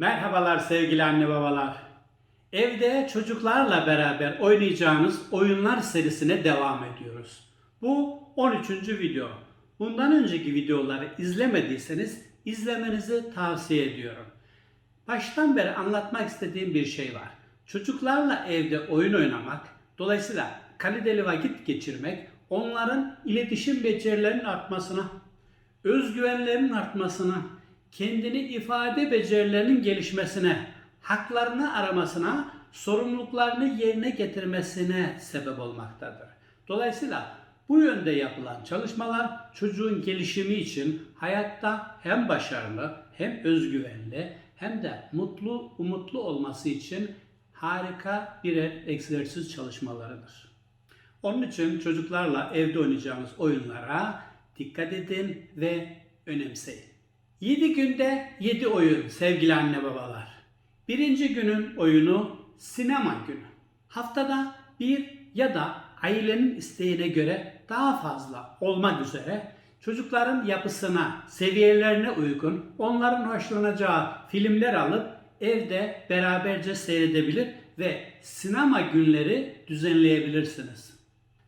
Merhabalar sevgili anne babalar. Evde çocuklarla beraber oynayacağınız oyunlar serisine devam ediyoruz. Bu 13. video. Bundan önceki videoları izlemediyseniz izlemenizi tavsiye ediyorum. Baştan beri anlatmak istediğim bir şey var. Çocuklarla evde oyun oynamak, dolayısıyla kaliteli vakit geçirmek, onların iletişim becerilerinin artmasına, özgüvenlerinin artmasına, kendini ifade becerilerinin gelişmesine, haklarını aramasına, sorumluluklarını yerine getirmesine sebep olmaktadır. Dolayısıyla bu yönde yapılan çalışmalar çocuğun gelişimi için hayatta hem başarılı, hem özgüvenli, hem de mutlu, umutlu olması için harika birer egzersiz çalışmalarıdır. Onun için çocuklarla evde oynayacağımız oyunlara dikkat edin ve önemseyin. 7 günde 7 oyun sevgili anne babalar. Birinci günün oyunu sinema günü. Haftada bir ya da ailenin isteğine göre daha fazla olmak üzere çocukların yapısına, seviyelerine uygun onların hoşlanacağı filmler alıp evde beraberce seyredebilir ve sinema günleri düzenleyebilirsiniz.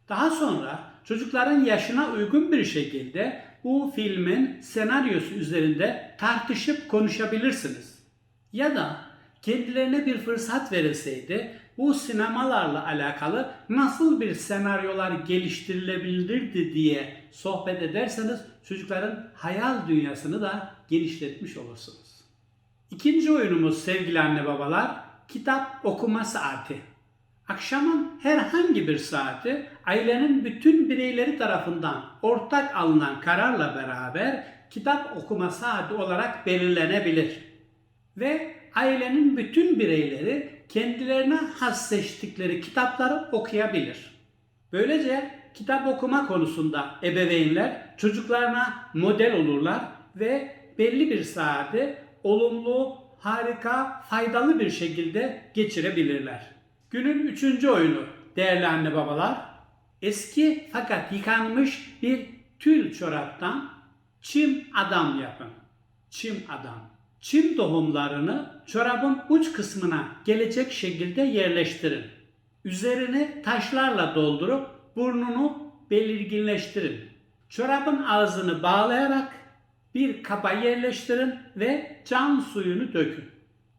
Daha sonra çocukların yaşına uygun bir şekilde bu filmin senaryosu üzerinde tartışıp konuşabilirsiniz. Ya da kendilerine bir fırsat verilseydi bu sinemalarla alakalı nasıl bir senaryolar geliştirilebilirdi diye sohbet ederseniz çocukların hayal dünyasını da genişletmiş olursunuz. İkinci oyunumuz sevgili anne babalar kitap okuma saati. Akşamın herhangi bir saati ailenin bütün bireyleri tarafından ortak alınan kararla beraber kitap okuma saati olarak belirlenebilir. Ve ailenin bütün bireyleri kendilerine has seçtikleri kitapları okuyabilir. Böylece kitap okuma konusunda ebeveynler çocuklarına model olurlar ve belli bir saati olumlu, harika, faydalı bir şekilde geçirebilirler. Günün üçüncü oyunu değerli anne babalar. Eski fakat yıkanmış bir tül çoraptan çim adam yapın. Çim adam. Çim tohumlarını çorabın uç kısmına gelecek şekilde yerleştirin. Üzerini taşlarla doldurup burnunu belirginleştirin. Çorabın ağzını bağlayarak bir kaba yerleştirin ve can suyunu dökün.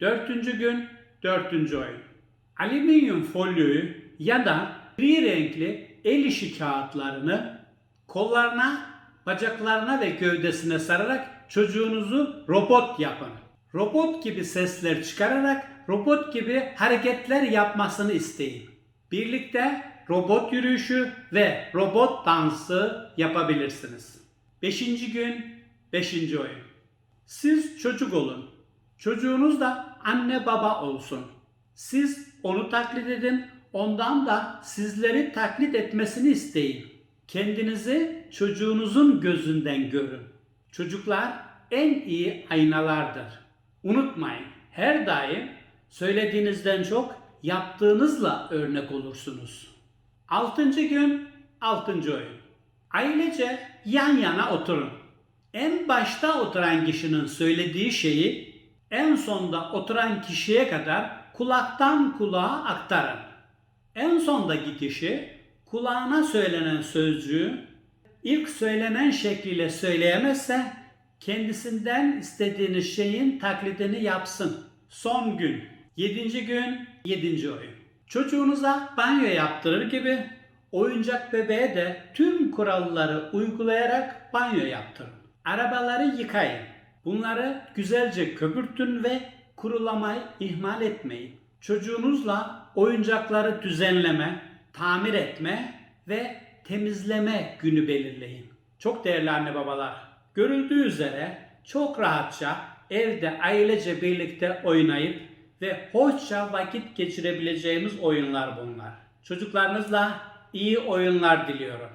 Dördüncü gün dördüncü oyun. Alüminyum folyoyu ya da gri renkli el işi kağıtlarını kollarına, bacaklarına ve gövdesine sararak çocuğunuzu robot yapın. Robot gibi sesler çıkararak robot gibi hareketler yapmasını isteyin. Birlikte robot yürüyüşü ve robot dansı yapabilirsiniz. Beşinci gün, beşinci oyun. Siz çocuk olun. Çocuğunuz da anne baba olsun. Siz onu taklit edin, ondan da sizleri taklit etmesini isteyin. Kendinizi çocuğunuzun gözünden görün. Çocuklar en iyi aynalardır. Unutmayın, her daim söylediğinizden çok yaptığınızla örnek olursunuz. Altıncı gün, altıncı oyun. Ailece yan yana oturun. En başta oturan kişinin söylediği şeyi en sonda oturan kişiye kadar kulaktan kulağa aktarın. En sondaki kişi kulağına söylenen sözcüğü ilk söylenen şekliyle söyleyemezse kendisinden istediğiniz şeyin taklidini yapsın. Son gün, yedinci gün, yedinci oyun. Çocuğunuza banyo yaptırır gibi oyuncak bebeğe de tüm kuralları uygulayarak banyo yaptırın. Arabaları yıkayın. Bunları güzelce köpürtün ve kurulamayı ihmal etmeyin. Çocuğunuzla oyuncakları düzenleme, tamir etme ve temizleme günü belirleyin. Çok değerli anne babalar, görüldüğü üzere çok rahatça evde ailece birlikte oynayıp ve hoşça vakit geçirebileceğimiz oyunlar bunlar. Çocuklarınızla iyi oyunlar diliyorum.